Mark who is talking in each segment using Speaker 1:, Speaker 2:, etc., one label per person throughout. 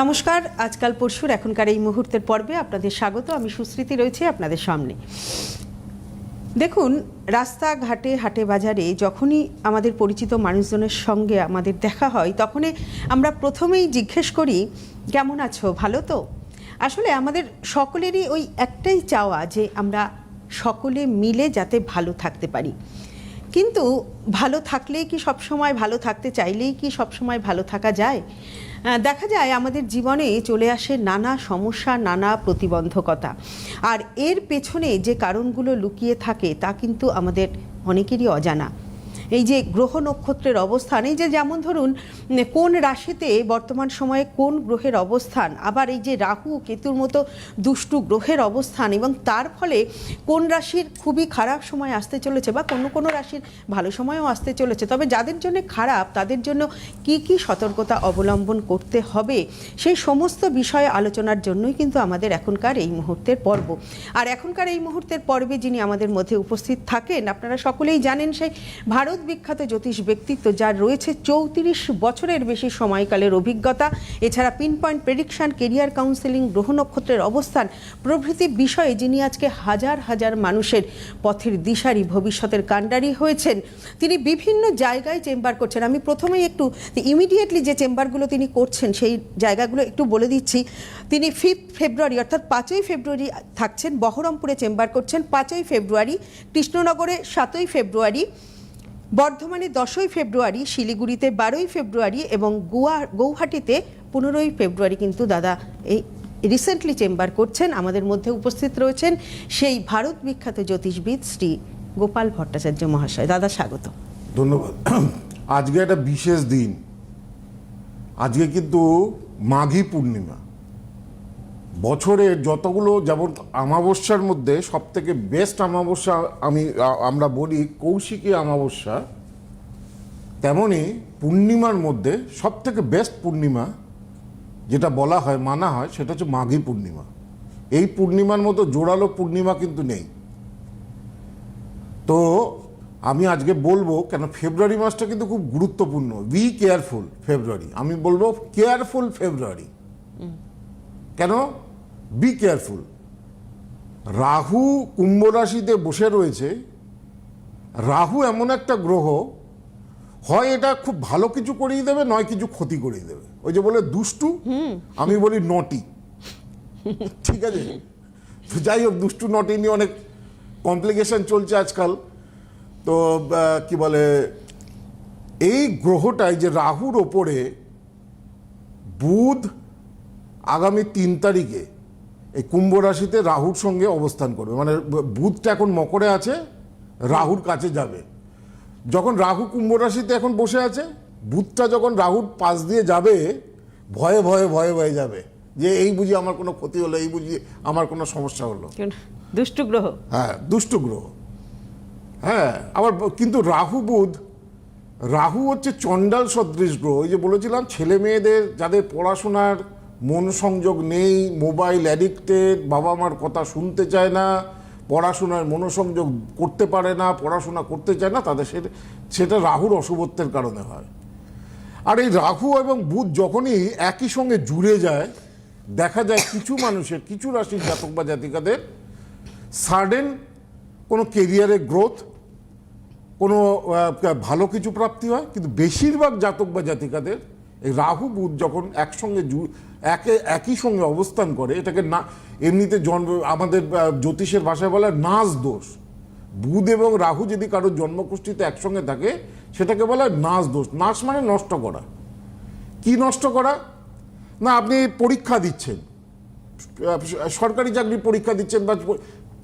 Speaker 1: নমস্কার, আজকাল পরশুর এখনকার এই মুহূর্তের পর্বে আপনাদের স্বাগত, আমি সুস্মৃতি রয়েছে আপনাদের সামনে। দেখুন, রাস্তাঘাটে, হাটে, বাজারে যখনই আমাদের পরিচিত মানুষজনের সঙ্গে আমাদের দেখা হয়, তখনই আমরা প্রথমেই জিজ্ঞেস করি, কেমন আছো? ভালো তো? আসলে আমাদের সকলেরই ওই একটাই চাওয়া যে আমরা সকলে মিলে যাতে ভালো থাকতে পারি। কিন্তু ভালো থাকলেই কি সবসময় ভালো থাকতে চাইলেই কি সবসময় ভালো থাকা যায়? দেখা যায় আমাদের জীবনে চলে আসে নানা সমস্যা, নানা প্রতিবন্ধকতা। আর এর পেছনে যে কারণগুলো লুকিয়ে থাকে তা কিন্তু আমাদের অনেকেরই অজানা। এই যে গ্রহ নক্ষত্রের অবস্থান, এই যে যেমন ধরুন কোন রাশিতে বর্তমান সময়ে কোন গ্রহের অবস্থান, আবার এই যে রাহু, কেতুর মতো দুষ্টু গ্রহের অবস্থান এবং তার ফলে কোন রাশির খুবই খারাপ সময় আসতে চলেছে বা কোনো কোনো রাশির ভালো সময়ও আসতে চলেছে। তবে যাদের জন্য খারাপ, তাদের জন্য কি কি সতর্কতা অবলম্বন করতে হবে, সেই সমস্ত বিষয়ে আলোচনার জন্যই কিন্তু আমাদের এখনকার এই মুহূর্তের পর্ব। আর এখনকার এই মুহূর্তের পর্বে যিনি আমাদের মধ্যে উপস্থিত থাকেন, আপনারা সকলেই জানেন সেই ভারত বিখ্যাত জ্যোতিষ ব্যক্তিত্ব যার রয়েছে চৌত্রিশ বছরের বেশি সময়কালের অভিজ্ঞতা। এছাড়া pin point prediction career counselling গ্রহ নক্ষত্রের অবস্থান প্রভৃতি বিষয়ে যিনি আজকে হাজার হাজার মানুষের পথের দিশারি ভবিষ্যতের কাণ্ডারি হয়েছেন। তিনি বিভিন্ন জায়গায় চেম্বার করছেন। আমি প্রথমেই একটু ইমিডিয়েটলি যে চেম্বারগুলো তিনি করছেন সেই জায়গাগুলো একটু বলে দিচ্ছি। তিনি ফিফথ ফেব্রুয়ারি অর্থাৎ পাঁচই ফেব্রুয়ারি থাকছেন, বহরমপুরে চেম্বার করছেন। পাঁচই ফেব্রুয়ারি কৃষ্ণনগরে সাতই ফেব্রুয়ারি বর্ধমানে দশই ফেব্রুয়ারি, শিলিগুড়িতে বারোই ফেব্রুয়ারি এবং গোয়া, গৌহাটিতে পনেরোই ফেব্রুয়ারি কিন্তু দাদা এই রিসেন্টলি চেম্বার করছেন। আমাদের মধ্যে উপস্থিত রয়েছেন সেই ভারত বিখ্যাত জ্যোতিষবিদ শ্রী গোপাল ভট্টাচার্য মহাশয়। দাদা, স্বাগত।
Speaker 2: ধন্যবাদ। আজকে একটা বিশেষ দিন। আজকে কিন্তু মাঘী পূর্ণিমা। বছরের যতগুলো যেমন অমাবস্যার মধ্যে সব থেকে বেস্ট অমাবস্যা আমি আমরা বলি কৌশিকী অমাবস্যা তেমনি পূর্ণিমার মধ্যে সব থেকে বেস্ট পূর্ণিমা যেটা বলা হয় মানা হয় সেটা হচ্ছে মাঘী পূর্ণিমা। এই পূর্ণিমার মতো জোরালো পূর্ণিমা কিন্তু নেই। তো আমি আজকে বলব কেন ফেব্রুয়ারি মাসটা কিন্তু খুব গুরুত্বপূর্ণ। বি কেয়ারফুল ফেব্রুয়ারি আমি বলব কেয়ারফুল ফেব্রুয়ারি কেন? বি কেয়ারফুল রাহু কুম্ভ রাশিতে বসে রয়েছে। রাহু এমন একটা গ্রহ হয় এটা খুব ভালো কিছু করিয়ে দেবে নয় কিছু ক্ষতি করিয়ে দেবে। ওই যে বলে দুষ্টু আমি বলি নটি ঠিক আছে? তো যাই হোক দুষ্টু নটি নিয়ে অনেক কমপ্লিকেশন চলছে আজকাল। তো কি বলে এই গ্রহটাই যে রাহুর ওপরে বুধ আগামী তিন তারিখে এই কুম্ভ রাশিতে রাহুর সঙ্গে অবস্থান করবে। মানে বুধটা এখন মকরে আছে রাহুর কাছে যাবে। যখন রাহু কুম্ভ রাশিতে এখন বসে আছে বুধটা যখন রাহুর পাশ দিয়ে যাবে ভয়ে ভয়ে ভয়ে ভয়ে যাবে। যে এই বুঝি আমার কোনো ক্ষতি হলো এই বুঝি আমার কোনো সমস্যা হলো।
Speaker 1: দুষ্টু গ্রহ।
Speaker 2: হ্যাঁ দুষ্ট গ্রহ। হ্যাঁ আবার কিন্তু রাহু বুধ রাহু হচ্ছে চণ্ডাল সদৃশ গ্রহ। ওই যে বলেছিলাম ছেলে মেয়েদের যাদের পড়াশোনার মন সংযোগ নেই, মোবাইল অ্যাডিক্টেড বাবা মার কথা শুনতে চায় না পড়াশোনার মনোসংযোগ করতে পারে না, পড়াশোনা করতে চায় না, তাদের সেটা সেটা রাহুর অশুভত্বের কারণে হয়। আর এই রাহু এবং বুধ যখনই একই সঙ্গে জুড়ে যায়, দেখা যায় কিছু মানুষের, কিছু রাশির জাতক বা জাতিকাদের সাডেন কোনো কেরিয়ারে গ্রোথ কোনো ভালো কিছু প্রাপ্তি হয়, কিন্তু বেশিরভাগ জাতক বা জাতিকাদের এই রাহু বুধ যখন একসঙ্গে একে, একই সঙ্গে অবস্থান করে, এটাকে না, এমনিতে জন্ম আমাদের জ্যোতিষের ভাষায় বলে নাচ দোষ। বুধ এবং রাহু যদি কারোর জন্মকুষ্ঠিতে একসঙ্গে থাকে, সেটাকে বলা নাচ দোষ। নাচ মানে নষ্ট করা। কি নষ্ট করা? না, আপনি পরীক্ষা দিচ্ছেন। সরকারি চাকরি পরীক্ষা দিচ্ছেন বা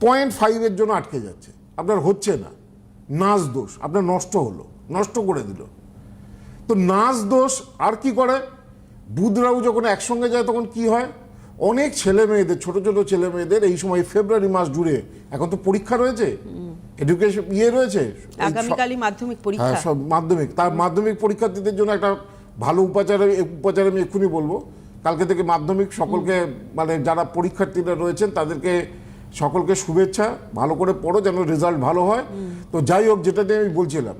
Speaker 2: পয়েন্ট ফাইভের জন্য আটকে যাচ্ছে। আপনার হচ্ছে না। নাচ দোষ। আপনার নষ্ট হলো, নষ্ট করে দিল। তো নাচ দোষ আর কি করে? বুধ রাহু যখন একসঙ্গে যায় তখন কি হয়? অনেক ছেলে মেয়েদের ছোট ছোট ছেলে মেয়েদের এই সময় ফেব্রুয়ারি মাস জুড়ে এখন তো পরীক্ষা রয়েছে এডুকেশন ইয়ে রয়েছে
Speaker 1: আগামীকালই মাধ্যমিক
Speaker 2: হ্যাঁ
Speaker 1: পরীক্ষা।
Speaker 2: সব মাধ্যমিক তার মাধ্যমিক পরীক্ষার্থীদের জন্য একটা ভালো উপাচারে উপাচারে আমি এক্ষুনি বলব। কালকে থেকে মাধ্যমিক সকলকে মানে যারা পরীক্ষার্থীরা রয়েছেন তাদেরকে সকলকে শুভেচ্ছা ভালো করে পড়ো যেন রেজাল্ট ভালো হয়। তো যাই হোক যেটা নিয়ে আমি বলছিলাম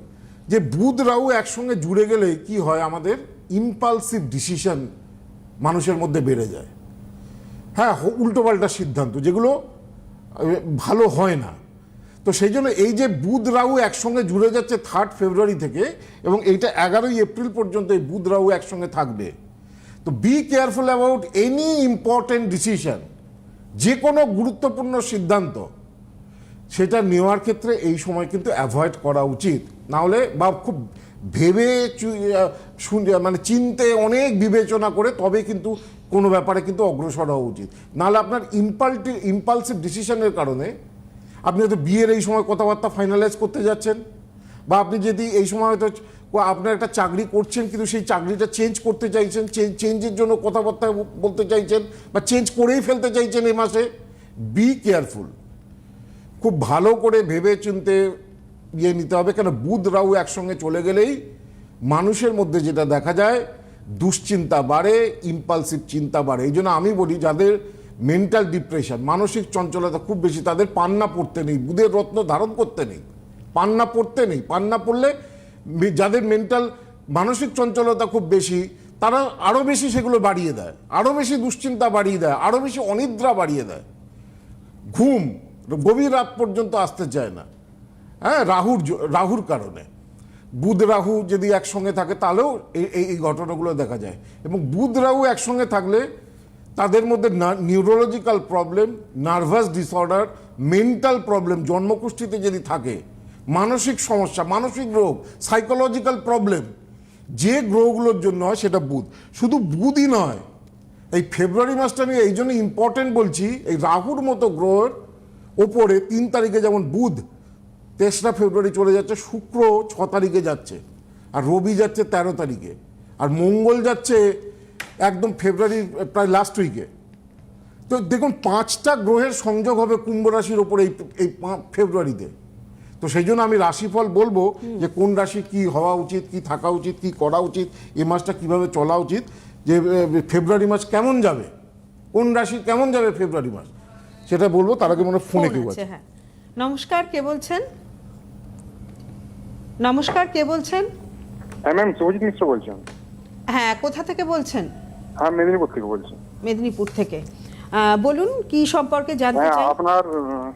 Speaker 2: যে বুধ রাহু একসঙ্গে জুড়ে গেলে কি হয় আমাদের? ইম্পালসিভ ডিসিশন মানুষের মধ্যে বেড়ে যায়। হ্যাঁ উল্টোপাল্টা সিদ্ধান্ত, যেগুলো ভালো হয় না। তো সেই জন্য এই যে বুধ রাহু একসঙ্গে জুড়ে যাচ্ছে থার্ড ফেব্রুয়ারি থেকে, এবং এইটা এগারোই এপ্রিল পর্যন্ত এই বুধ রাহু একসঙ্গে থাকবে। তো be careful about any important decision যে কোনো গুরুত্বপূর্ণ সিদ্ধান্ত, সেটা নেওয়ার ক্ষেত্রে এই সময় কিন্তু অ্যাভয়েড করা উচিত। না হলে বা খুব ভেবে মানে চিনতে অনেক বিবেচনা করে তবে কিন্তু কোনো ব্যাপারে কিন্তু অগ্রসর হওয়া উচিত। নাহলে আপনার ইম্পালটি, ইম্পালসিভ ডিসিশনের কারণে আপনি হয়তো বিয়ের এই সময় কথাবার্তা ফাইনালাইজ করতে যাচ্ছেন বা আপনি যদি এই সময় হয়তো আপনার একটা চাকরি করছেন কিন্তু সেই চাকরিটা চেঞ্জ করতে চাইছেন চেঞ্জের জন্য কথাবার্তা বলতে চাইছেন বা চেঞ্জ করেই ফেলতে চাইছেন এই মাসে বি কেয়ারফুল খুব ভালো করে ভেবে চিনতে ইয়ে নিতে হবে। কেন? বুধ, রাহু একসঙ্গে চলে গেলেই মানুষের মধ্যে যেটা দেখা যায়, দুশ্চিন্তা বাড়ে ইম্পালসিভ চিন্তা বাড়ে। এই জন্য আমি বলি, যাদের মেন্টাল ডিপ্রেশন মানসিক চঞ্চলতা খুব বেশি, তাদের পান্না পড়তে নেই। বুধের রত্ন ধারণ করতে নেই। পান্না পড়তে নেই। পান্না পড়লে যাদের মেন্টাল মানসিক চঞ্চলতা খুব বেশি, তারা আরও বেশি সেগুলো বাড়িয়ে দেয়। আরও বেশি দুশ্চিন্তা বাড়িয়ে দেয়। আরও বেশি অনিদ্রা বাড়িয়ে দেয়। ঘুম গভীর রাত পর্যন্ত আসতে চায় না। হ্যাঁ রাহুর রাহুর কারণে। বুধ, রাহু যদি একসঙ্গে থাকে, তাহলেও এই, এই- ঘটনাগুলো দেখা যায়। এবং বুধ, রাহু একসঙ্গে থাকলে তাদের মধ্যে neurological problem nervous disorder mental problem জন্মকুষ্ঠিতে যদি থাকে, মানসিক সমস্যা, মানসিক রোগ সাইকোলজিক্যাল প্রবলেম যে গ্রহগুলোর জন্য হয় সেটা বুধ। শুধু বুধই নয়, এই ফেব্রুয়ারি মাসটা আমি এই জন্য ইম্পর্টেন্ট বলছি, এই রাহুর মতো গ্রহের ওপরে তিন তারিখে যেমন বুধ তেসরা ফেব্রুয়ারি চলে যাচ্ছে শুক্র ছ তারিখে যাচ্ছে আর রবি যাচ্ছে তেরো তারিখে আর মঙ্গল যাচ্ছে একদম ফেব্রুয়ারির প্রায় লাস্ট উইকে তো দেখুন পাঁচটা গ্রহের সংযোগ হবে কুম্ভ রাশির ওপরে এই এই ফেব্রুয়ারিতে। তো সেই জন্য আমি রাশিফল বলব যে কোন রাশি কি হওয়া উচিত কি থাকা উচিত কি করা উচিত এই মাসটা কীভাবে চলা উচিত যে ফেব্রুয়ারি মাস কেমন যাবে কোন রাশি কেমন যাবে ফেব্রুয়ারি মাস সেটা বলব তার আগে মনে হয় ফোনে কেউ
Speaker 1: আছে
Speaker 2: আছে।
Speaker 1: হ্যাঁ। নমস্কার কে বলছেন? নমস্কার কে বলছেন?
Speaker 3: হ্যাঁ ম্যাম শুভজিৎ মিশ্র বলছেন।
Speaker 1: হ্যাঁ কোথা থেকে বলছেন?
Speaker 3: হ্যাঁ মেদিনীপুর থেকে বলছি।
Speaker 1: মেদিনীপুর থেকে। বলুন কি সম্পর্কে জানতে
Speaker 3: হ্যাঁ
Speaker 1: চাই?
Speaker 3: আপনার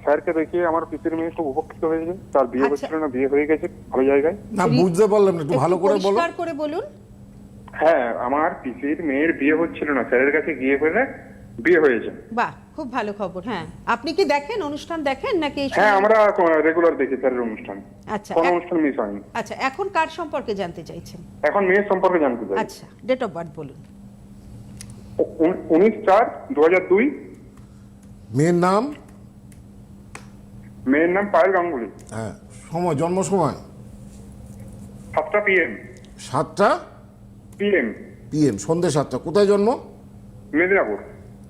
Speaker 3: স্যারকে দেখিয়ে আমার পিসির মেয়ে খুব উপকৃত হয়েছে। তার বিয়ে
Speaker 1: আচ্ছা।
Speaker 3: হচ্ছিল না বিয়ে হয়ে গেছে ভালো জায়গায়।
Speaker 2: না বুঝতে পারলাম না একটু ভালো করে বলো।
Speaker 1: পরিষ্কার করে বলুন।
Speaker 3: হ্যাঁ আমার পিসির মেয়ের বিয়ে হচ্ছিল না স্যারের কাছে গিয়ে ফেলে বিয়ে হয়েছে।
Speaker 1: বাহ। খুব ভালো খবর হ্যাঁ। আপনি কি দেখেন অনুষ্ঠান দেখেন নাকি
Speaker 3: হ্যাঁ আমরা রেগুলার দেখি স্যারের অনুষ্ঠান।
Speaker 1: আচ্ছা
Speaker 3: কোনো অনুষ্ঠান মিস হয়নি।
Speaker 1: আচ্ছা এখন কার সম্পর্কে জানতে চাইছেন?
Speaker 3: এখন মেয়ের সম্পর্কে জানতে চাই।
Speaker 1: আচ্ছা ডেট অফ বার্থ বলুন।
Speaker 3: উ- উন- উনিশ চার দু হাজার দুই।
Speaker 2: মেয়ের নাম?
Speaker 3: মেয়ের নাম পায়েল গাঙ্গুলি।
Speaker 2: হ্যাঁ সময় জন্ম সময়
Speaker 3: সাতটা? পিএম
Speaker 2: সাতটা
Speaker 3: পিএম
Speaker 2: পিএম সন্ধ্যে সাতটা। কোথায় জন্ম?
Speaker 3: মেদিনীপুর।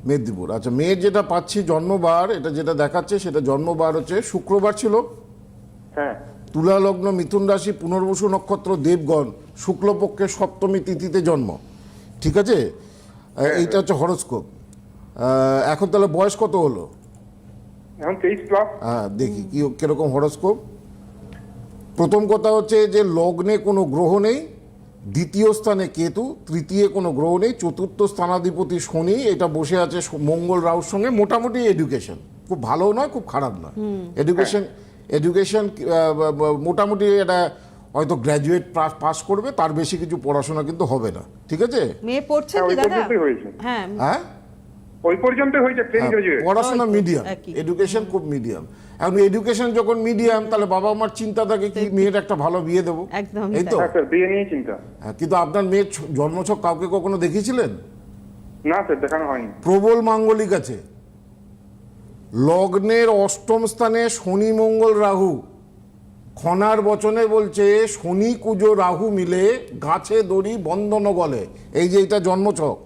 Speaker 2: মেদিনীপুর। আচ্ছা মেয়ের যেটা পাচ্ছি জন্মবার এটা যেটা দেখাচ্ছে সেটা জন্মবার হচ্ছে শুক্রবার ছিল।
Speaker 3: হ্যাঁ।
Speaker 2: তুলা লগ্ন মিথুন রাশি পুনর্বসু নক্ষত্র দেবগণ শুক্লপক্ষের সপ্তমী তিথিতে জন্ম। ঠিক আছে? এইটা হচ্ছে হরস্কোপ। এখন তাহলে বয়স কত হলো? হ্যাঁ দেখি কি কীরকম হরস্কোপ। প্রথম কথা হচ্ছে যে লগ্নে কোনো গ্রহ নেই। দ্বিতীয় স্থানে কেতু তৃতীয় কোনো গ্রহ নেই চতুর্থ স্থানাধিপতি শনি এটা বসে আছে মঙ্গল রাহুর সঙ্গে মোটামুটি এডুকেশন খুব ভালো নয় খুব খারাপ নয়। এডুকেশন এডুকেশন মোটামুটি এটা হয়তো গ্র্যাজুয়েট পাস করবে তার বেশি কিছু পড়াশোনা কিন্তু হবে না। ঠিক আছে?
Speaker 1: মেয়ে পড়ছে
Speaker 3: হ্যাঁ,
Speaker 1: কি দাদা? হ্যাঁ।
Speaker 2: হ্যাঁ?
Speaker 3: ওই পর্যন্ত হয়েছে প্লেন
Speaker 2: হ্যাঁ,
Speaker 3: গ্রাজুয়েট
Speaker 2: পড়াশোনা মিডিয়াম এডুকেশন খুব মিডিয়াম এখন এডুকেশন যখন মিডিয়াম তাহলে বাবা মার চিন্তা থাকে কি মেয়ের একটা ভালো বিয়ে দেবো? এই তো।
Speaker 3: হ্যাঁ স্যার বিয়ে নিয়ে চিন্তা।
Speaker 2: হ্যাঁ, কিন্তু আপনার মেয়ের জন্মছক কাউকে কখনো দেখিয়েছিলেন?
Speaker 3: না স্যার দেখানো হয়নি।
Speaker 2: প্রবল মাঙ্গলিক আছে। লগ্নের অষ্টম স্থানে শনি মঙ্গল রাহু। খনার বচনে বলছে শনি কুজো রাহু মিলে গাছে দড়ি বন্ধন গলে এই যে এটা জন্মছক।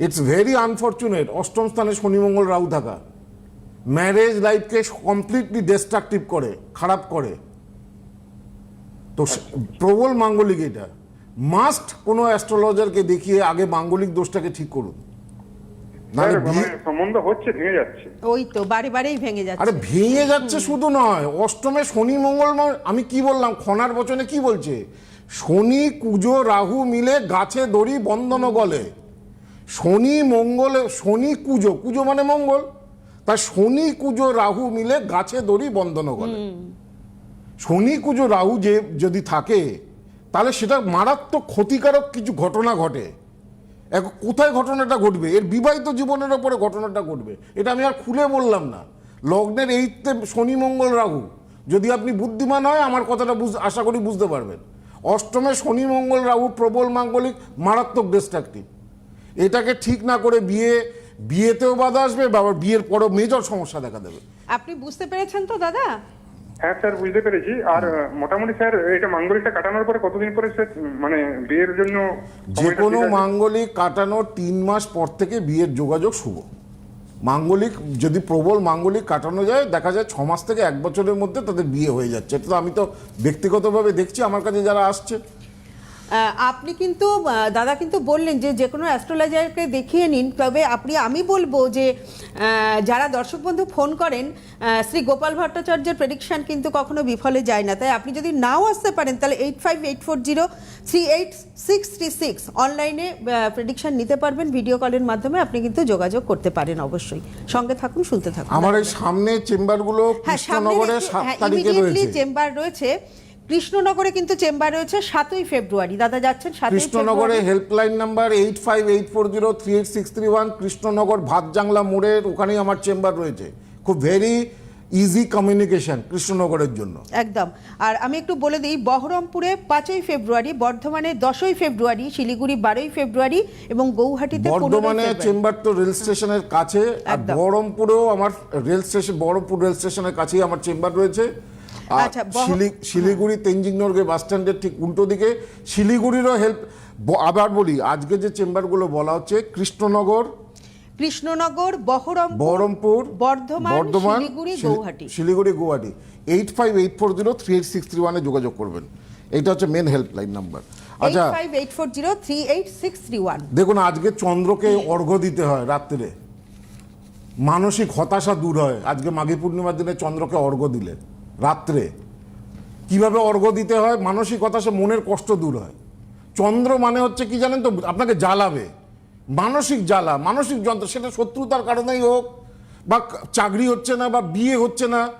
Speaker 2: ইটস ভেরি আনফর্চুনেট অষ্টম স্থানে শনি মঙ্গল রাহু থাকা ম্যারেজ লাইফকে কমপ্লিটলি ডিস্ট্রাকটিভ করে খারাপ করে। তো প্রবল মাঙ্গলিক এটা। মাস্ট কোনো অ্যাস্ট্রোলজারকে দেখিয়ে আগে মাঙ্গলিক দোষটাকে ঠিক করুন।
Speaker 3: মানে সম্বন্ধ হচ্ছে ভেঙে যাচ্ছে।
Speaker 1: ওই তো বারে বারেই ভেঙে
Speaker 2: আরে ভেঙে যাচ্ছে শুধু নয় অষ্টমে শনি মঙ্গল আমি কি বললাম খনার বচনে কি বলছে? শনি কুজো রাহু মিলে গাছে দড়ি বন্ধন গলে। শনি মঙ্গলে শনি কুজো কুজো মানে মঙ্গল তা শনি কুজো রাহু মিলে গাছে দড়ি বন্ধন করে। শনি কুজো রাহু যে যদি থাকে তাহলে সেটা মারাত্মক ক্ষতিকারক কিছু ঘটনা ঘটে। এক কোথায় ঘটনাটা ঘটবে? এর বিবাহিত জীবনের ওপরে ঘটনাটা ঘটবে। এটা আমি আর খুলে বললাম না। লগ্নের এইতে শনি মঙ্গল রাহু যদি আপনি বুদ্ধিমান হয় আমার কথাটা বুঝ আশা করি বুঝতে পারবেন। অষ্টমে শনি মঙ্গল রাহু প্রবল মাঙ্গলিক মারাত্মক ডিস্ট্রাকটিভ এটাকে ঠিক না করে বিয়ে বিয়েতেও বাধা আসবে বাবার বিয়ের পরেও মেজর সমস্যা দেখা দেবে।
Speaker 1: আপনি বুঝতে পেরেছেন তো দাদা?
Speaker 3: হ্যাঁ স্যার বুঝতে পেরেছি। আর মোটামুটি স্যার এটা মাঙ্গলিকটা কাটানোর পরে কতদিন পরে স্যার মানে বিয়ের জন্য
Speaker 2: যে কোনো মাঙ্গলিক কাটানোর তিন মাস পর থেকে বিয়ের যোগাযোগ শুভ। মাঙ্গলিক যদি প্রবল মাঙ্গলিক কাটানো যায় দেখা যায় ছ মাস থেকে এক বছরের মধ্যে তাদের বিয়ে হয়ে যাচ্ছে। এটা তো আমি তো ব্যক্তিগতভাবে দেখছি আমার কাছে যারা আসছে।
Speaker 1: আপনি কিন্তু দাদা কিন্তু বললেন যে যে কোনো অ্যাস্ট্রোলজারকে দেখিয়ে নিন তবে আপনি আমি বলব যে যারা দর্শক বন্ধু ফোন করেন শ্রী গোপাল ভট্টাচার্যের প্রেডিকশন কিন্তু কখনো বিফলে যায় না। তাই আপনি যদি নাও আসতে পারেন তাহলে eight five eight four zero three eight six three six অনলাইনে প্রেডিকশন নিতে পারবেন ভিডিও কলের মাধ্যমে আপনি কিন্তু যোগাযোগ করতে পারেন অবশ্যই। সঙ্গে থাকুন শুনতে থাকুন।
Speaker 2: আমার এই সামনে চেম্বারগুলো
Speaker 1: হ্যাঁ সামনে
Speaker 2: কৃষ্ণনগরে
Speaker 1: দেখি-
Speaker 2: সাত
Speaker 1: হ্যাঁ,
Speaker 2: তারিখে রয়েছে।
Speaker 1: চেম্বার রয়েছে। কৃষ্ণনগরে কিন্তু চেম্বার রয়েছে সাতই ফেব্রুয়ারি। দাদা যাচ্ছেন
Speaker 2: কৃষ্ণনগরে helpline number eight five eight four zero three eight six three one Krishnanagar Bhatjangla মোড়ের ওখানেই আমার চেম্বার রয়েছে। খুব ভেরি ইজি কমিউনিকেশন কৃষ্ণনগরের জন্য।
Speaker 1: একদম। আর আমি একটু বলে দিই বহরমপুরে পাঁচই ফেব্রুয়ারি বর্ধমানে দশই ফেব্রুয়ারি শিলিগুড়ি বারোই ফেব্রুয়ারি এবং গৌহাটিতে
Speaker 2: বর্ধমানে চেম্বার তো রেল স্টেশনের কাছে আর বহরমপুরেও আমার রেল স্টেশন বহরমপুর রেল স্টেশনের কাছেই আমার চেম্বার রয়েছে। আর
Speaker 1: আচ্ছা,
Speaker 2: শিলিগুড়ি তেঞ্জিং নর্গে বাস স্ট্যান্ডের ঠিক উল্টো দিকে শিলিগুড়িরও হেল্প আবার বলি আজকে যে চেম্বারগুলো বলা হচ্ছে Krishnanagar
Speaker 1: Krishnanagar Baharampur
Speaker 2: Baharampur
Speaker 1: Bardhaman Gauhati.
Speaker 2: Siliguri Guwahati eight five eight four zero three eight six three ওয়ানে যোগাযোগ করবেন। এইটা হচ্ছে মেন হেল্পলাইন নাম্বার আচ্ছা
Speaker 1: five eight four zero three eight six three one
Speaker 2: দেখুন আজকে চন্দ্রকে অর্ঘ্য দিতে হয় রাত্রে। মানসিক হতাশা দূর হয়। আজকে মাঘী পূর্ণিমার দিনে চন্দ্রকে অর্ঘ্য দিলে। রাত্রে। কীভাবে অর্ঘ্য দিতে হয়? মানসিকতা সে মনের কষ্ট দূর হয়। চন্দ্র মানে হচ্ছে কি জানেন তো? আপনাকে জ্বালাবে। মানসিক জ্বালা, মানসিক যন্ত্র, সেটা শত্রুতার কারণেই হোক, বা চাকরি হচ্ছে না, বা বিয়ে হচ্ছে না,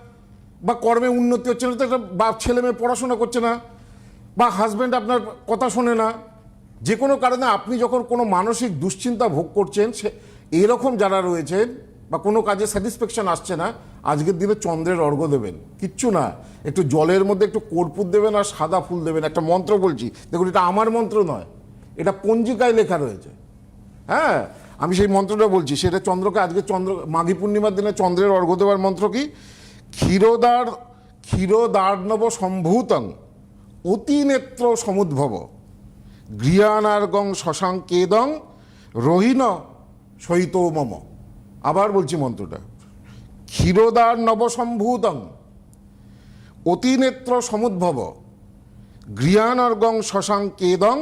Speaker 2: বা কর্মে উন্নতি হচ্ছে না বা ছেলে মেয়ে পড়াশোনা করছে না, বা হাজব্যান্ড আপনার কথা শোনে না, যে কোনো কারণে আপনি যখন কোনো মানসিক দুশ্চিন্তা ভোগ করছেন, সে এরকম যারা রয়েছেন বা কোনো কাজে স্যাটিসফ্যাকশন আসছে না, আজকের দিনে চন্দ্রের অর্ঘ্য দেবেন। কিচ্ছু না। একটু জলের মধ্যে একটু কর্পূর দেবেন আর সাদা ফুল দেবেন। একটা মন্ত্র বলছি। দেখুন, এটা আমার মন্ত্র নয়। এটা পঞ্জিকায় লেখা রয়েছে। হ্যাঁ? আমি সেই মন্ত্রটা বলছি। সেটা চন্দ্রকে, আজকে চন্দ্র, মাঘী পূর্ণিমার দিনে চন্দ্রের অর্ঘ্য দেওয়ার মন্ত্র কি? ক্ষীরোদার, ক্ষীরোদার্ণব সম্ভূতং অতিনেত্র সমুদ্ভব, গৃহানার্গং শশাঙ্কেদং রহিন সহিত মম আবার বলছি মন্ত্রটা। ক্ষীরোদার নবসম্ভূতং, অতিনেত্র সমুদ্ভব গৃহানর্গং শশাঙ্কেদং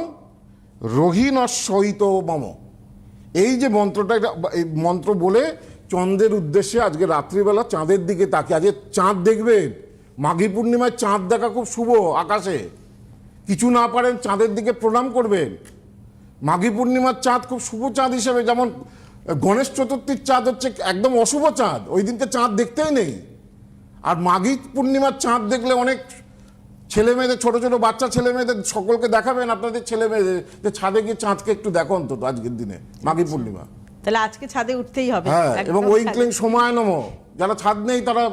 Speaker 2: রহিন সহিত মম। এই যে মন্ত্রটা মন্ত্র বলে চন্দ্রের উদ্দেশ্যে আজকে রাত্রিবেলা চাঁদের দিকে তাকিয়ে, আজকে চাঁদ দেখবেন, মাঘী পূর্ণিমায় চাঁদ দেখা খুব শুভ আকাশে। কিছু না পারেন চাঁদের দিকে প্রণাম করবেন। মাঘী পূর্ণিমার চাঁদ খুব শুভ চাঁদ হিসেবে যেমন গণেশ চতুর্থীর চাঁদ হচ্ছে একদম অশুভ চাঁদ। ওই দিনকে চাঁদ দেখতেই নেই। আর মাঘী পূর্ণিমার চাঁদ দেখলে অনেক ছেলে মেয়েদের ছোট ছোট বাচ্চা ছেলে মেয়েদের সকলকে দেখাবেন আপনাদের ছেলে মেয়েদের যে ছাদে গিয়ে চাঁদকে একটু দেখো অন্তত আজকের দিনে মাঘী পূর্ণিমা।
Speaker 1: তাহলে আজকে ছাদে উঠতেই হবে।
Speaker 2: হ্যাঁ এবং
Speaker 1: ওই
Speaker 2: ওইক্লিং সময় নম। যারা ছাদ নেই তারা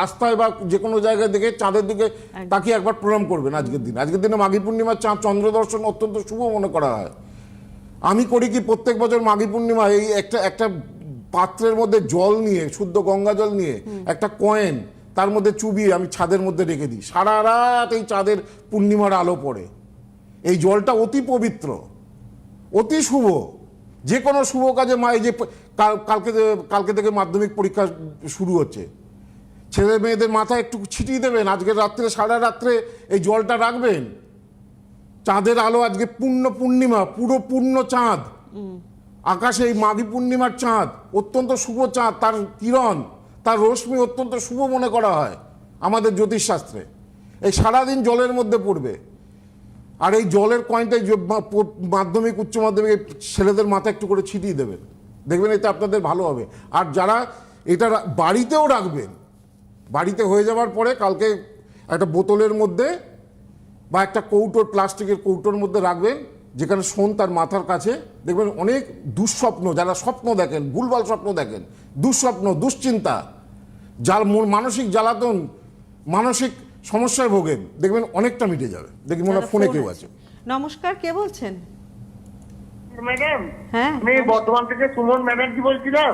Speaker 2: রাস্তায় বা যে কোনো জায়গায় দেখে চাঁদের দিকে তাকিয়ে একবার প্রণাম করবেন আজকের দিনে। আজকের দিনে মাঘী পূর্ণিমার চাঁদ চন্দ্র দর্শন অত্যন্ত শুভ মনে করা হয়। আমি করি কি প্রত্যেক বছর মাঘী পূর্ণিমা, এই একটা একটা পাত্রের মধ্যে জল নিয়ে, শুদ্ধ গঙ্গা জল নিয়ে, একটা কয়েন, তার মধ্যে চুবিয়ে আমি ছাদের মধ্যে রেখে দিই। সারা রাত এই চাঁদের পূর্ণিমার আলো পড়ে। এই জলটা অতি পবিত্র, অতি শুভ। যে কোনো শুভ কাজে মা, এই যে কালকে কালকে থেকে মাধ্যমিক পরীক্ষা শুরু হচ্ছে। ছেলে মেয়েদের মাথায় একটু ছিটিয়ে দেবেন আজকে রাত্রে, সারা রাত্রে এই জলটা রাখবেন। চাঁদের আলো আজকে পূর্ণ পূর্ণিমা, পুরো পূর্ণ চাঁদ। আকাশে এই মাঘী পূর্ণিমার চাঁদ, অত্যন্ত শুভ চাঁদ, তার কিরণ, তার রশ্মি অত্যন্ত শুভ মনে করা হয় আমাদের জ্যোতিষশাস্ত্রে। এই সারাদিন জলের মধ্যে পড়বে। আর এই জলের কয়েনটাই মাধ্যমিক, উচ্চ মাধ্যমিক ছেলেদের মাথা একটু করে ছিটিয়ে দেবেন। দেখবেন এতে আপনাদের ভালো হবে। আর যারা এটা বাড়িতেও রাখবেন, বাড়িতে হয়ে যাওয়ার পরে কালকে একটা বোতলের মধ্যে বা একটা কৌটোর প্লাস্টিকের কৌটোর মধ্যে রাখবেন যেখানে শোন তার মাথার কাছে। দেখবেন অনেক দুঃস্বপ্ন যারা স্বপ্ন দেখেন ভুলভাল স্বপ্ন দেখেন দুঃস্বপ্ন দুশ্চিন্তা যার মানসিক জ্বালাতন মানসিক সমস্যায় ভোগেন দেখবেন অনেকটা মিটে যাবে। দেখি মনে হয় ফোনে কেউ
Speaker 1: আছে। নমস্কার কে বলছেন?
Speaker 4: ম্যাডাম
Speaker 1: হ্যাঁ,
Speaker 4: আমি
Speaker 1: নমস্কার।
Speaker 4: বর্ধমান থেকে সুমন ব্যানার্জি বলছিলাম।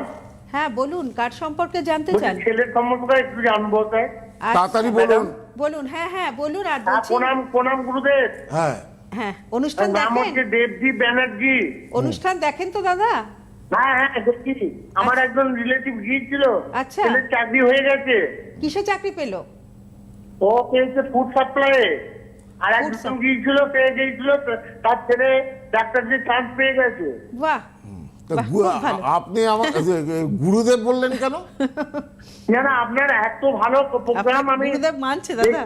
Speaker 1: হ্যাঁ বলুন কার সম্পর্কে জানতে চান?
Speaker 4: ছেলের সম্বন্ধে একটু জানব স্যার।
Speaker 2: তাড়াতাড়ি বলুন।
Speaker 1: বলুন হ্যাঁ হ্যাঁ বলুন আর
Speaker 4: হ্যাঁ,
Speaker 1: বলছি
Speaker 4: প্রণাম প্রণাম গুরুদেব।
Speaker 2: হ্যাঁ।
Speaker 1: হ্যাঁ অনুষ্ঠান
Speaker 4: নাম
Speaker 1: দেখেন?
Speaker 4: হচ্ছে দেবদীপ ব্যানার্জি।
Speaker 1: অনুষ্ঠান দেখেন তো দাদা?
Speaker 4: হ্যাঁ হ্যাঁ দেখি। আমার একজন রিলেটিভ গিয়েছিল।
Speaker 1: আচ্ছা।
Speaker 4: চাকরি হয়ে গেছে।
Speaker 1: কিসে চাকরি পেল?
Speaker 4: ও পেয়েছে ফুড সাপ্লাই আর
Speaker 1: Food
Speaker 4: একজন গিয়েছিল পেয়ে গিয়েছিল তার ছেলে ডাক্তার যে চান্স পেয়ে গেছে।
Speaker 1: বাহ।
Speaker 2: আপনি আমার গুরুদেব বললেন কেন?
Speaker 4: না না আপনার এত ভালো প্রোগ্রাম আমি
Speaker 1: গুরুদেব মানছে দাদা।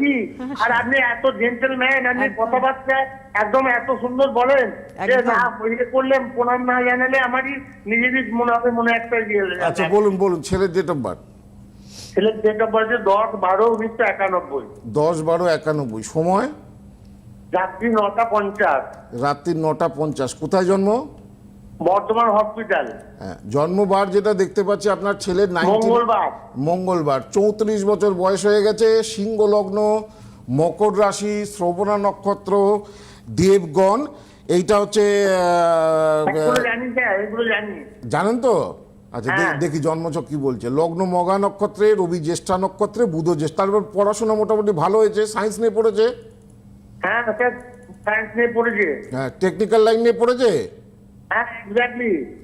Speaker 4: আর আপনি এত জেন্টেলম্যান আপনি কথাবার্তা একদম এত সুন্দর বলেন যে না ইয়ে করলে প্রণাম না জানালে আমারই নিজেরই মনে হবে মনে একটা ইয়ে
Speaker 2: আচ্ছা বলুন বলুন ছেলের ডেট অফ বার্থ
Speaker 4: ছেলের ডেট অফ বার্থ দশ বারো উনিশশো একানব্বই।
Speaker 2: দশ বারো একানব্বই সময়?
Speaker 4: রাত্রি নটা পঞ্চাশ।
Speaker 2: রাত্রি নটা পঞ্চাশ কোথায় জন্ম?
Speaker 4: বর্ধমান হসপিটাল।
Speaker 2: হ্যাঁ জন্মবার যেটা দেখতে পাচ্ছি আপনার ছেলের
Speaker 4: মঙ্গলবার।
Speaker 2: মঙ্গলবার চৌত্রিশ বছর বয়স হয়ে গেছে সিংহ লগ্ন মকর রাশি শ্রবণা নক্ষত্র দেবগণ এইটা হচ্ছে জানেন তো? আচ্ছা
Speaker 4: হ্যাঁ।
Speaker 2: দেখি জন্মছক কি বলছে। লগ্ন মগা নক্ষত্রে রবি জ্যেষ্ঠা নক্ষত্রে বুধ জ্যেষ্ঠা। তারপর পড়াশোনা মোটামুটি ভালো হয়েছে সায়েন্স নিয়ে পড়েছে?
Speaker 4: হ্যাঁ সায়েন্স নিয়ে পড়েছে।
Speaker 2: হ্যাঁ টেকনিক্যাল লাইন নিয়ে পড়েছে?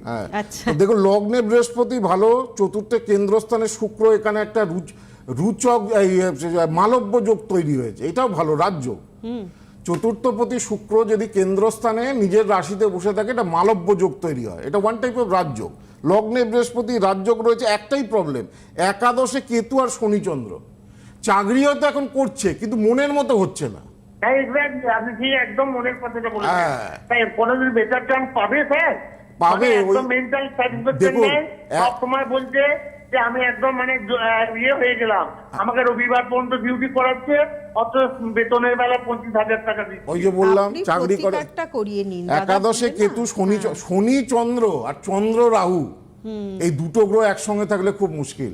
Speaker 4: হ্যাঁ।
Speaker 1: আচ্ছা।
Speaker 2: দেখুন লগ্নে বৃহস্পতি ভালো চতুর্থে কেন্দ্রস্থানে শুক্র এখানে একটা রুচক মালব্য যোগ তৈরি হয়েছে। এটাও ভালো রাজ্য। চতুর্থপতি শুক্র যদি কেন্দ্রস্থানে নিজের রাশিতে বসে থাকে এটা মালব্য যোগ তৈরি হয়। এটা ওয়ান টাইপ অফ রাজ্য। লগ্নে বৃহস্পতি রাজযোগ রয়েছে একটাই প্রবলেম একাদশে কেতু আর শনিচন্দ্র। চাকরিও তো এখন করছে কিন্তু মনের মতো হচ্ছে না।
Speaker 4: হ্যাঁ এক্স্যাক্টলি আপনি ঠিক একদম মনের কথাটা বলেছেন
Speaker 2: হ্যাঁ।
Speaker 4: তাই কোনোদিন বেটার চান্স পাবে স্যার
Speaker 2: পাবে,
Speaker 4: মানে একদম মেন্টাল স্যাটিসফ্যাকশন
Speaker 2: দেখুন,
Speaker 4: নেই
Speaker 2: এক-
Speaker 4: সব সময় বলছে যে আমি একদম মানে জ- আহ, ইয়ে হয়ে গেলাম। আমাকে রবিবার পর্যন্ত ডিউটি করাচ্ছে অত বেতনের বেলা পঁচিশ হাজার টাকা দিচ্ছে।
Speaker 2: ওই যে বললাম
Speaker 1: আপনি
Speaker 2: চাকরি করে
Speaker 1: প্রতিকারটা করিয়ে নিন দাদা
Speaker 2: একাদশে
Speaker 1: না?
Speaker 2: কেতু শনি চ- শনি চন্দ্র আর চন্দ্র রাহু এই দুটো গ্রহ একসঙ্গে থাকলে খুব মুশকিল।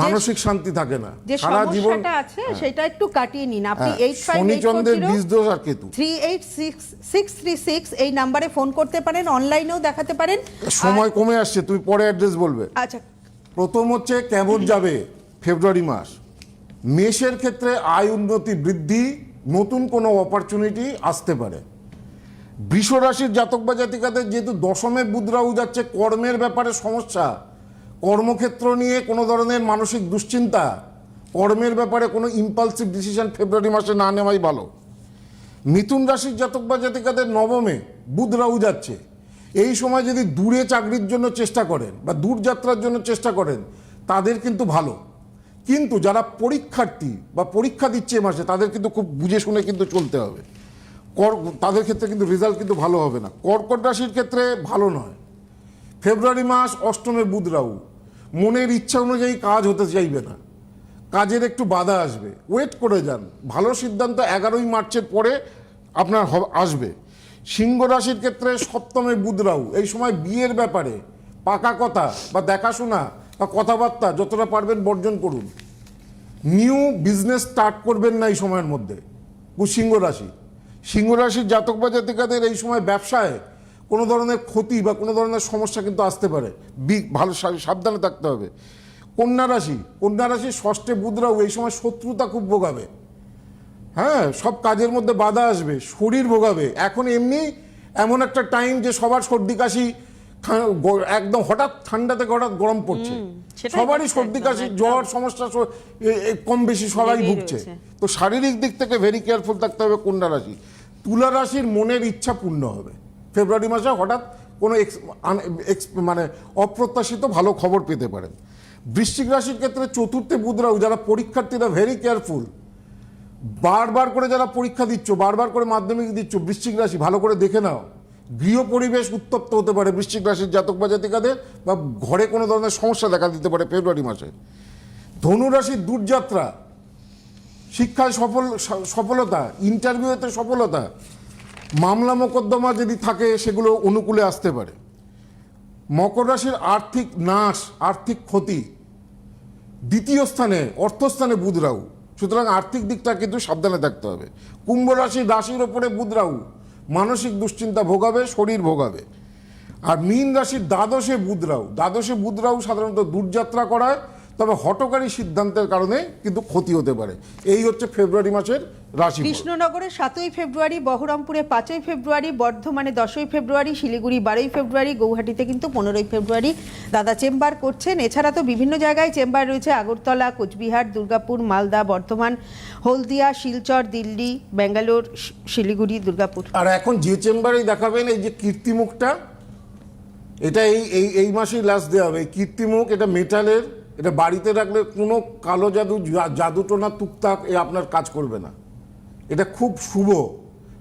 Speaker 2: মানসিক শান্তি থাকে না। সারা জীবন
Speaker 1: আছে সেটা একটু কাটিয়ে নিন। আপনি
Speaker 2: হ্যাঁ,
Speaker 1: এইট ফাইভ
Speaker 2: শনি
Speaker 1: এইট
Speaker 2: চন্দ্রের বীজ দোষ আর Ketu.
Speaker 1: Three eight six six three six এই নাম্বারে ফোন করতে পারেন অনলাইনেও দেখাতে পারেন।
Speaker 2: সময় কমে আসছে তুমি পরে অ্যাড্রেস বলবে।
Speaker 1: আচ্ছা।
Speaker 2: প্রথম হচ্ছে কেমন যাবে ফেব্রুয়ারি মাস। মেষের ক্ষেত্রে আয় উন্নতি বৃদ্ধি নতুন কোনো অপরচুনিটি আসতে পারে। বৃষ রাশির জাতক বা জাতিকাদের যেহেতু দশমে বুধ রাহু যাচ্ছে কর্মের ব্যাপারে সমস্যা। কর্মক্ষেত্র নিয়ে কোনো ধরনের মানসিক দুশ্চিন্তা, কর্মের ব্যাপারে কোনো ইম্পালসিভ ডিসিশন ফেব্রুয়ারি মাসে না নেওয়াই ভালো। মিথুন রাশির জাতক বা জাতিকাদের নবমে বুধ রাহু যাচ্ছে। এই সময় যদি দূরে চাকরির জন্য চেষ্টা করেন বা দূর যাত্রার জন্য চেষ্টা করেন, তাদের কিন্তু ভালো। কিন্তু যারা পরীক্ষার্থী বা পরীক্ষা দিচ্ছে মাসে, তাদের কিন্তু খুব বুঝে শুনে কিন্তু চলতে হবে। কর, তাদের ক্ষেত্রে কিন্তু রেজাল্ট কিন্তু ভালো হবে না। কর্কট রাশির ক্ষেত্রে ভালো নয়। ফেব্রুয়ারি মাস অষ্টমে বুধ রাহু মনের ইচ্ছা অনুযায়ী কাজ হতে চাইবে না। কাজের একটু বাধা আসবে। ওয়েট করে যান। ভালো সিদ্ধান্ত এগারোই মার্চের পরে আপনার আসবে। সিংহ রাশির ক্ষেত্রে সপ্তমে বুধ রাহু। এই সময় বিয়ের ব্যাপারে পাকা কথা বা দেখাশোনা বা কথাবার্তা যতটা পারবেন বর্জন করুন। নিউ বিজনেস স্টার্ট করবেন না এই সময়ের মধ্যে। সিংহ রাশি। সিংহ রাশির জাতক বা জাতিকাদের এই সময় ব্যবসায় কোনো ধরনের ক্ষতি বা কোনো ধরনের সমস্যা কিন্তু আসতে পারে। বি ভালো সাবধানে থাকতে হবে। কন্যা রাশি কন্যা রাশি ষষ্ঠে বুধরাও এই সময় শত্রুতা খুব ভোগাবে। হ্যাঁ সব কাজের মধ্যে বাধা আসবে শরীর ভোগাবে। এখন এমনি এমন একটা টাইম যে সবার সর্দি কাশি একদম হঠাৎ ঠান্ডা থেকে হঠাৎ গরম পড়ছে। সবারই সর্দি কাশি জ্বর সমস্যা কম বেশি সবাই ভুগছে। তো শারীরিক দিক থেকে ভেরি কেয়ারফুল থাকতে হবে কন্যা রাশি। তুলা রাশির মনের ইচ্ছা পূর্ণ হবে। ফেব্রুয়ারি মাসে হঠাৎ কোনো ex- মানে অপ্রত্যাশিত ভালো খবর পেতে পারেন। বৃশ্চিক রাশির ক্ষেত্রে চতুর্থে বুধরাও যারা পরীক্ষার্থীরা ভেরি কেয়ারফুল বারবার করে যারা পরীক্ষা দিচ্ছ, বারবার করে মাধ্যমিক দিচ্ছ, বৃশ্চিক রাশি ভালো করে দেখে নাও। গৃহ পরিবেশ উত্তপ্ত হতে পারে বৃশ্চিক রাশির জাতক বা জাতিকাদের বা ঘরে কোনো ধরনের সমস্যা দেখা দিতে পারে ফেব্রুয়ারি মাসে। ধনুরাশির দূরযাত্রা, শিক্ষায় সফল সফলতা ইন্টারভিউতে সফলতা মামলা মোকদ্দমা যদি থাকে, সেগুলো অনুকূলে আসতে পারে। মকর রাশির আর্থিক নাশ, আর্থিক ক্ষতি দ্বিতীয় স্থানে অর্থস্থানে বুধ রাহু। সুতরাং আর্থিক দিকটা কিন্তু সাবধানে থাকতে হবে। কুম্ভ রাশির রাশির ওপরে বুধ রাহু। মানসিক দুশ্চিন্তা ভোগাবে, শরীর ভোগাবে। আর মীন রাশির দ্বাদশে বুধ রাহু। দ্বাদশে বুধ রাহু সাধারণত দূরযাত্রা করায়, তবে হটকারী সিদ্ধান্তের কারণে কিন্তু ক্ষতি হতে পারে। এই হচ্ছে ফেব্রুয়ারি মাসের
Speaker 1: কৃষ্ণনগরে সাতই ফেব্রুয়ারি বহরমপুরে পাঁচই ফেব্রুয়ারি বর্ধমানে দশই ফেব্রুয়ারি শিলিগুড়ি বারোই ফেব্রুয়ারি গৌহাটিতে কিন্তু পনেরোই ফেব্রুয়ারি দাদা চেম্বার করছেন। এছাড়া তো বিভিন্ন জায়গায় চেম্বার রয়েছে আগরতলা কোচবিহার দুর্গাপুর মালদা বর্ধমান হলদিয়া শিলচর দিল্লি ব্যাঙ্গালোর শিলিগুড়ি দুর্গাপুর।
Speaker 2: আর এখন যে চেম্বারেই দেখাবেন এই যে কীর্তিমুখটা এটা এই এই এই মাসেই লাস্ট দেওয়া হবে। কীর্তিমুখ এটা মেটালের এটা বাড়িতে রাখলে কোনো কালো জাদু জাদুটোনা তুকতাক এ আপনার কাজ করবে না। এটা খুব শুভ।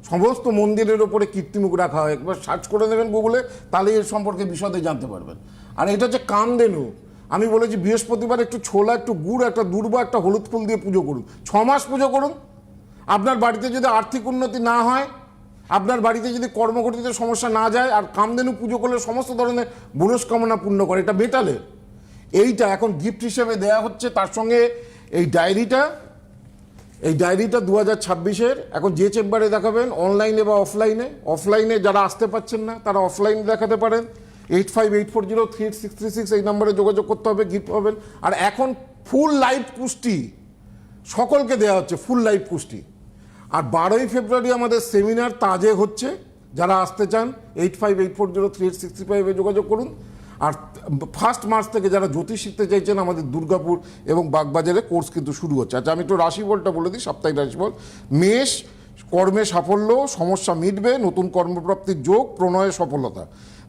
Speaker 2: সমস্ত মন্দিরের ওপরে কীর্তিমুখ রাখা হয়। একবার সার্চ করে নেবেন গুগলে তাহলে এর সম্পর্কে বিশদে জানতে পারবেন। আর এটা হচ্ছে কামধেনু। আমি বলেছি বৃহস্পতিবার একটু ছোলা, একটু গুড়, একটা দুর্বা, একটা হলুদ ফুল দিয়ে পুজো করুন। ছ মাস পুজো করুন। আপনার বাড়িতে যদি আর্থিক উন্নতি না হয়, আপনার বাড়িতে যদি কর্মঘটিত সমস্যা না যায়, আর কামধেনু পুজো করলে সমস্ত ধরনের মনস্কামনা পূর্ণ করে। এটা বেটালের এইটা এখন গিফট হিসেবে দেয়া হচ্ছে। তার সঙ্গে এই ডায়েরিটা এই ডায়েরিটা দু হাজার ছাব্বিশের। এখন যে চেম্বারে দেখাবেন অনলাইনে বা অফলাইনে অফলাইনে যারা আসতে পাচ্ছেন না, তারা অফলাইনে দেখাতে পারেন। Eight five eight four zero three six three six এই নম্বরে যোগাযোগ করতে হবে গিফট পাবেন। আর এখন ফুল লাইভ কুষ্টি সকলকে দেওয়া হচ্ছে ফুল লাইভ কুষ্টি আর বারোই ফেব্রুয়ারি আমাদের সেমিনার তাজে হচ্ছে। যারা আসতে চান eight five eight four zero three eight ফাইভে যোগাযোগ করুন। আর ফার্স্ট মার্চ থেকে যারা জ্যোতিষ শিখতে চাইছেন আমাদের দুর্গাপুর এবং বাগবাজারে কোর্স কিন্তু শুরু হচ্ছে। আচ্ছা আমি একটু রাশিফলটা বলে দিই, সাপ্তাহিক রাশিফল। মেষ, কর্মে সাফল্য, সমস্যা মিটবে, নতুন কর্মপ্রাপ্তির যোগ, প্রণয়ে সফলতা।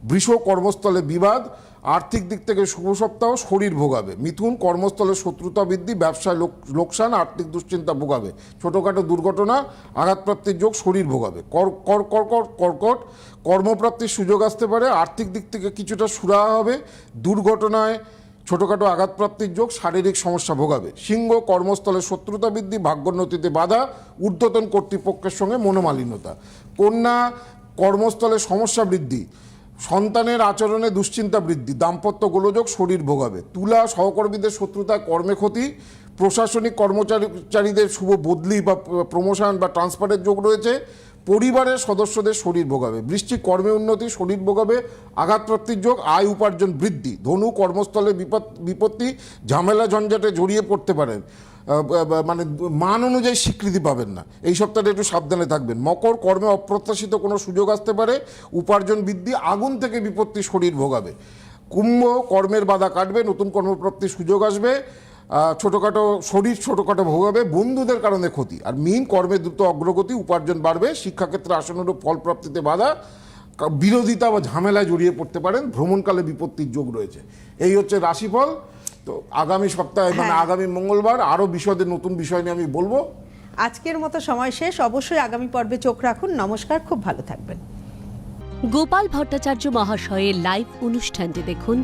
Speaker 2: বৃষ কর্মস্থলে বিবাদ আর্থিক দিক থেকে শুভ সপ্তাহ, শরীর ভোগাবে। মিথুন, কর্মস্থলে শত্রুতা বৃদ্ধি, ব্যবসায় লোক- লোকসান, আর্থিক দুশ্চিন্তা ভোগাবে। ছোটোখাটো দুর্ঘটনা, আঘাতপ্রাপ্তির যোগ, শরীর ভোগাবে। কর কর কর্কট কর্কট, কর্মপ্রাপ্তির সুযোগ আসতে পারে, আর্থিক দিক থেকে কিছুটা সুরাহা হবে, দুর্ঘটনায় ছোটোখাটো আঘাতপ্রাপ্তির যোগ, শারীরিক সমস্যা ভোগাবে। সিংহ, কর্মস্থলে শত্রুতা বৃদ্ধি, ভাগ্যোন্নতিতে বাধা, ঊর্ধ্বতন কর্তৃপক্ষের সঙ্গে মনোমালিন্যতা। কন্যা, কর্মস্থলে সমস্যা বৃদ্ধি সন্তানের আচরণে দুশ্চিন্তা বৃদ্ধি, দাম্পত্য গোলযোগ শরীর ভোগাবে। তুলা সহকর্মীদের শত্রুতা, কর্মে ক্ষতি, প্রশাসনিক কর্মচারীদের শুভ বদলি বা প্রমোশন বা ট্রান্সফারের যোগ রয়েছে। পরিবারের সদস্যদের শরীর ভোগাবে। বৃষ্টি কর্মে উন্নতি, শরীর ভোগাবে, আঘাতপ্রাপ্তির যোগ, আয় উপার্জন বৃদ্ধি। ধনু কর্মস্থলে বিপদ, বিপত্তি, ঝামেলা ঝঞ্ঝাটে জড়িয়ে পড়তে পারেন। মানে মান অনুযায়ী স্বীকৃতি পাবেন না। এই সপ্তাহে একটু সাবধানে থাকবেন। মকর কর্মে অপ্রত্যাশিত কোনো সুযোগ আসতে পারে, উপার্জন বৃদ্ধি, আগুন থেকে বিপত্তি শরীর ভোগাবে। কুম্ভ কর্মের বাধা কাটবে, নতুন কর্মপ্রাপ্তির সুযোগ আসবে। ছোটোখাটো শরীর ছোটোখাটো ভোগাবে বন্ধুদের কারণে ক্ষতি। আর মিন কর্মে দ্রুত অগ্রগতি উপার্জন বাড়বে শিক্ষাক্ষেত্রে আসানুরূপ ফল প্রাপ্তিতে বাধা বিরোধিতা বা ঝামেলায় জড়িয়ে পড়তে পারেন ভ্রমণকালে বিপত্তির যোগ রয়েছে। এই হচ্ছে রাশিফল। তো আগামী সপ্তাহে মানে
Speaker 1: হ্যাঁ।
Speaker 2: আগামী মঙ্গলবার আরও বিশদে নতুন বিষয় নিয়ে আমি বলব।
Speaker 1: আজকের মতো সময় শেষ। অবশ্যই আগামী পর্বে চোখ রাখুন। নমস্কার খুব ভালো থাকবেন।
Speaker 5: গোপাল ভট্টাচার্য মহাশয়ের লাইভ অনুষ্ঠানটি দেখুন